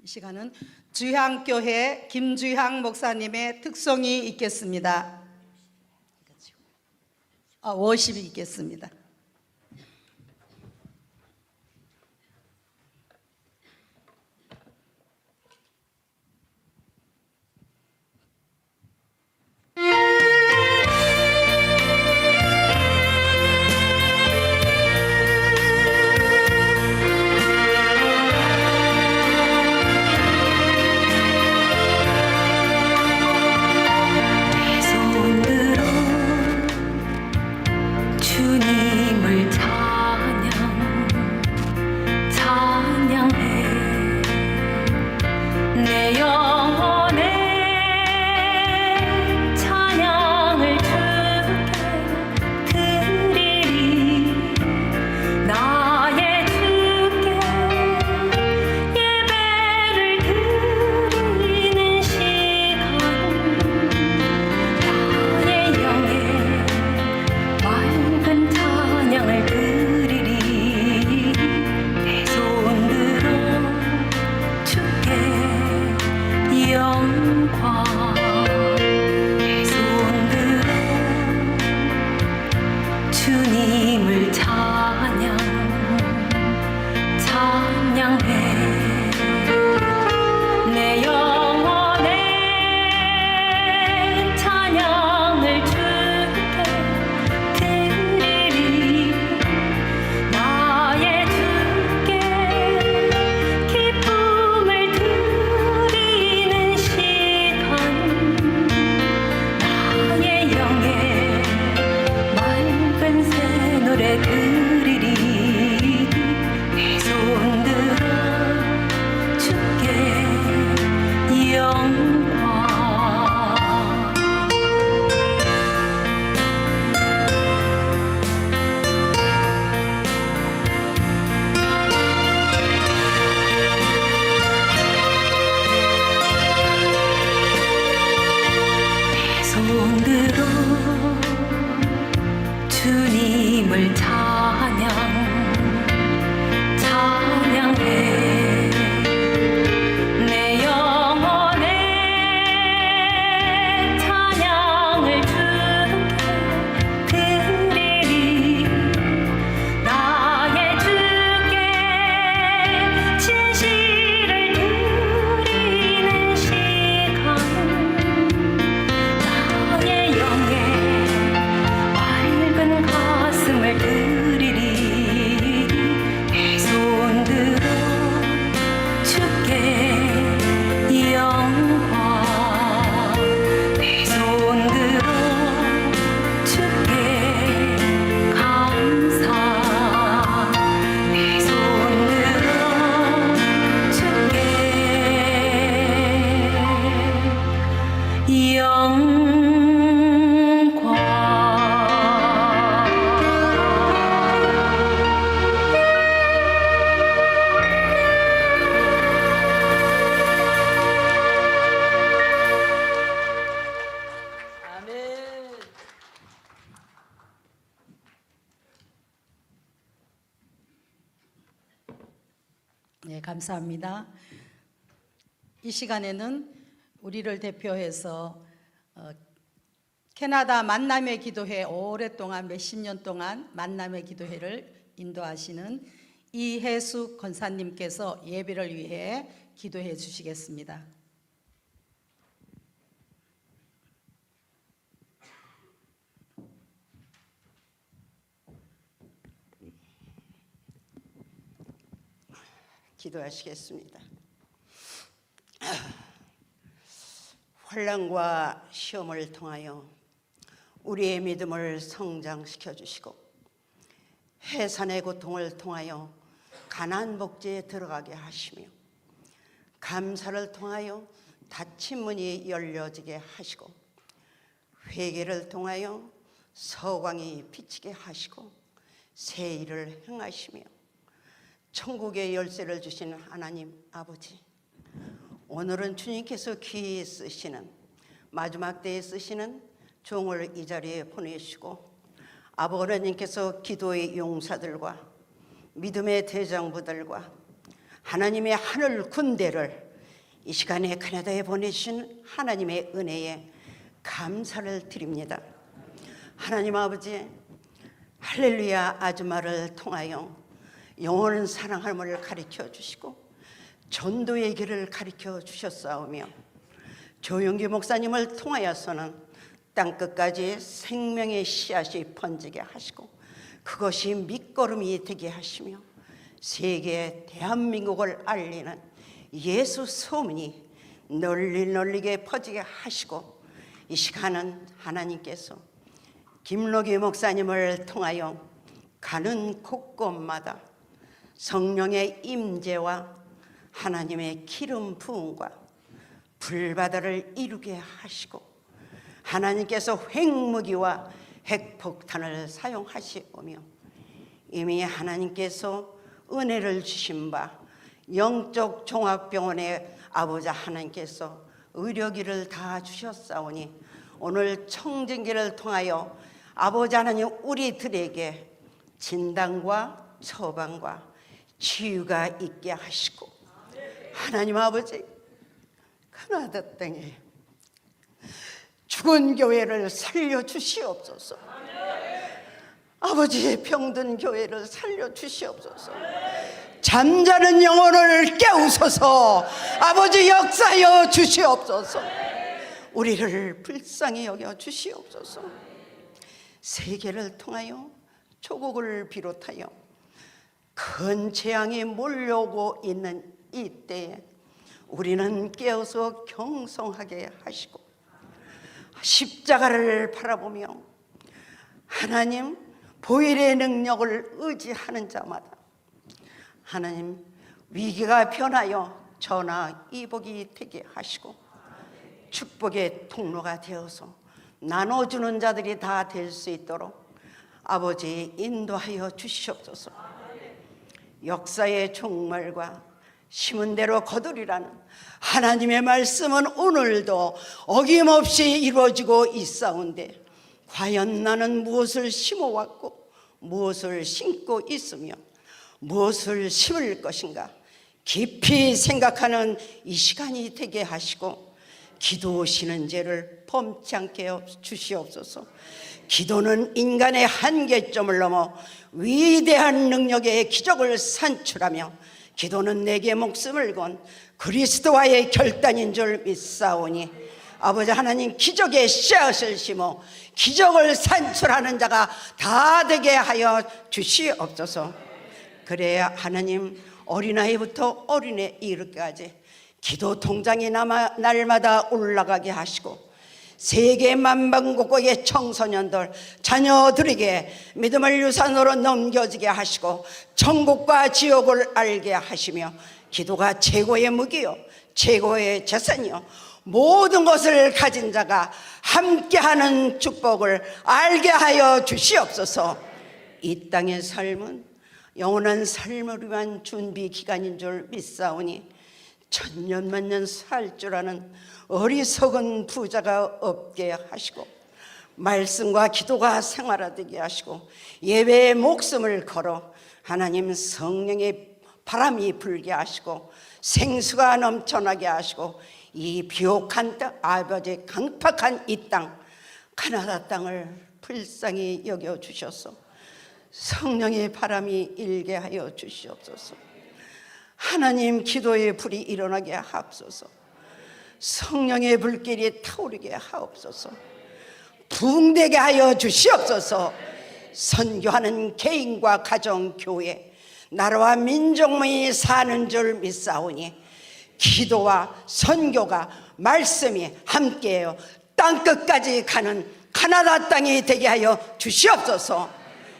이 시간은 주향교회 김주향 목사님의 특송이 있겠습니다. 아, 워십이 있겠습니다. 네, 감사합니다. 이 시간에는 우리를 대표해서 어, 캐나다 만남의 기도회 오랫동안 몇십 년 동안 만남의 기도회를 인도하시는 이혜숙 권사님께서 예배를 위해 기도해 주시겠습니다. 기도하시겠습니다. 환란과 시험을 통하여 우리의 믿음을 성장시켜 주시고 해산의 고통을 통하여 가난 복지에 들어가게 하시며 감사를 통하여 닫힌 문이 열려지게 하시고 회개를 통하여 서광이 비치게 하시고 새 일을 행하시며 천국의 열쇠를 주시는 하나님 아버지 오늘은 주님께서 귀히 쓰시는 마지막 때에 쓰시는 종을 이 자리에 보내시고 아버지님께서 기도의 용사들과 믿음의 대장부들과 하나님의 하늘 군대를 이 시간에 캐나다에 보내주신 하나님의 은혜에 감사를 드립니다. 하나님 아버지 할렐루야 아줌마를 통하여 영원한 사랑함을 가르쳐 주시고 전도의 길을 가르쳐 주셨사오며 조용기 목사님을 통하여서는 땅끝까지 생명의 씨앗이 번지게 하시고 그것이 밑거름이 되게 하시며 세계 대한민국을 알리는 예수 소문이 널리 널리게 퍼지게 하시고 이 시간은 하나님께서 김록희 목사님을 통하여 가는 곳곳마다 성령의 임재와 하나님의 기름 부음과 불바다를 이루게 하시고 하나님께서 핵무기와 핵폭탄을 사용하시오며 이미 하나님께서 은혜를 주신 바 영적 종합병원의 아버지 하나님께서 의료기를 다 주셨사오니 오늘 청진기를 통하여 아버지 하나님 우리들에게 진단과 처방과 치유가 있게 하시고 하나님 아버지 가나다 땅에 죽은 교회를 살려 주시옵소서. 아버지의 병든 교회를 살려 주시옵소서. 잠자는 영혼을 깨우소서. 아버지 역사여 주시옵소서. 우리를 불쌍히 여겨 주시옵소서. 세계를 통하여 조국을 비롯하여 큰 재앙이 몰려오고 있는 이때에 우리는 깨어서 경성하게 하시고 십자가를 바라보며 하나님 보일의 능력을 의지하는 자마다 하나님 위기가 변하여 전화 이복이 되게 하시고 축복의 통로가 되어서 나눠주는 자들이 다 될 수 있도록 아버지 인도하여 주시옵소서. 역사의 종말과 심은 대로 거두리라는 하나님의 말씀은 오늘도 어김없이 이루어지고 있사온데 과연 나는 무엇을 심어왔고 무엇을 심고 있으며 무엇을 심을 것인가 깊이 생각하는 이 시간이 되게 하시고 기도하시는 죄를 범치 않게 주시옵소서 기도는 인간의 한계점을 넘어 위대한 능력의 기적을 산출하며 기도는 내게 목숨을 건 그리스도와의 결단인 줄 믿사오니 아버지 하나님 기적의 씨앗을 심어 기적을 산출하는 자가 다 되게 하여 주시옵소서. 그래야 하나님 어린아이부터 어린애 이르기까지 기도 통장이 남아 날마다 올라가게 하시고 세계 만방국국의 청소년들 자녀들에게 믿음을 유산으로 넘겨지게 하시고 천국과 지옥을 알게 하시며 기도가 최고의 무기요 최고의 재산이요. 모든 것을 가진 자가 함께하는 축복을 알게 하여 주시옵소서. 이 땅의 삶은 영원한 삶을 위한 준비 기간인 줄 믿사오니 천년만년 살 줄 아는 어리석은 부자가 없게 하시고 말씀과 기도가 생활화되게 하시고 예배의 목숨을 걸어 하나님 성령의 바람이 불게 하시고 생수가 넘쳐나게 하시고 이 비옥한 땅 아버지 강팍한 이 땅 가나다 땅을 불쌍히 여겨 주셔서 성령의 바람이 일게 하여 주시옵소서. 하나님 기도의 불이 일어나게 하옵소서. 성령의 불길이 타오르게 하옵소서. 붕대게 하여 주시옵소서. 선교하는 개인과 가정, 교회, 나라와 민족만이 사는 줄 믿사오니 기도와 선교가 말씀이 함께해요. 땅 끝까지 가는 가나다 땅이 되게 하여 주시옵소서.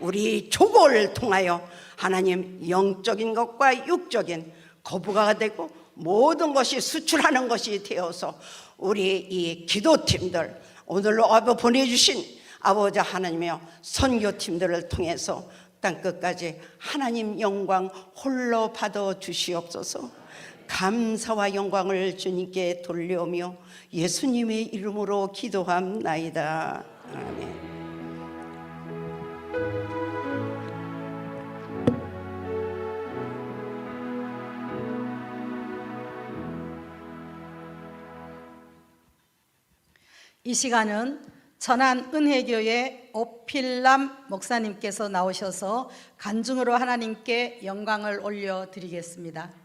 우리 조고를 통하여 하나님 영적인 것과 육적인 거부가 되고 모든 것이 수출하는 것이 되어서 우리 이 기도팀들 오늘로 아버 보내주신 아버지 하나님이여 선교팀들을 통해서 땅끝까지 하나님 영광 홀로 받아 주시옵소서 감사와 영광을 주님께 돌려오며 예수님의 이름으로 기도함나이다 아멘. 이 시간은 천안 은혜교회 오필람 목사님께서 나오셔서 간증으로 하나님께 영광을 올려 드리겠습니다.